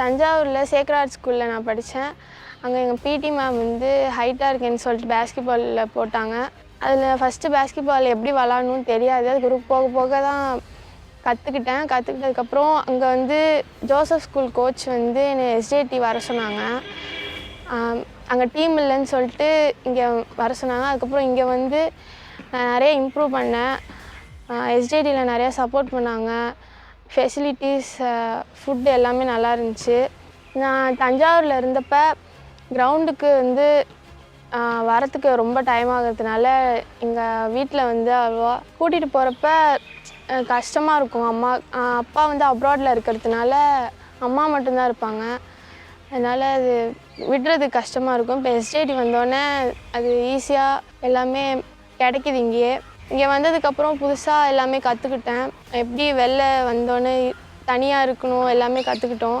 தஞ்சாவூரில் சேக்ராட் ஸ்கூலில் நான் படித்தேன் அங்கே எங்கள் பிடி மேம் வந்து ஹைட்டாக இருக்கேன்னு சொல்லிட்டு பேஸ்கெட்பாலில் போட்டாங்க. அதில் ஃபஸ்ட்டு பேஸ்கெட்பால் எப்படி விளாடணும்னு தெரியாது. அது குரூப் போக போக தான் கற்றுக்கிட்டேன் கற்றுக்கிட்டதுக்கப்புறம் அங்கே வந்து ஜோசப் ஸ்கூல் கோச் வந்து என்னை எஸ்ஜேடி வர சொன்னாங்க. அங்கே டீம் இல்லைன்னு சொல்லிட்டு இங்கே வர சொன்னாங்க. அதுக்கப்புறம் இங்கே வந்து நான் நிறைய இம்ப்ரூவ் பண்ணேன். எஸ்ஜேடியில் நிறையா சப்போர்ட் பண்ணாங்க. ஃபெசிலிட்டிஸ் ஃபுட் எல்லாமே நல்லா இருந்துச்சு. நான் தஞ்சாவூரில் இருந்தப்ப கிரவுண்டுக்கு வந்து வரத்துக்கு ரொம்ப டைம் ஆகிறதுனால எங்கள் வீட்டில் வந்து அவ்வளோவா கூட்டிகிட்டு போகிறப்ப கஷ்டமாக இருக்கும். அம்மா அப்பா வந்து அப்ராடில் இருக்கிறதுனால அம்மா மட்டும்தான் இருப்பாங்க. அதனால் அது விடுறதுக்கு கஷ்டமாக இருக்கும். இப்போ எஸ்டேடி வந்தோடனே அது ஈஸியாக எல்லாமே கிடைக்கிது இங்கேயே. இங்கே வந்ததுக்கப்புறம் புதுசாக எல்லாமே கற்றுக்கிட்டேன் எப்படி வெளில வந்தோடனே தனியாக இருக்கணும் எல்லாமே கற்றுக்கிட்டோம்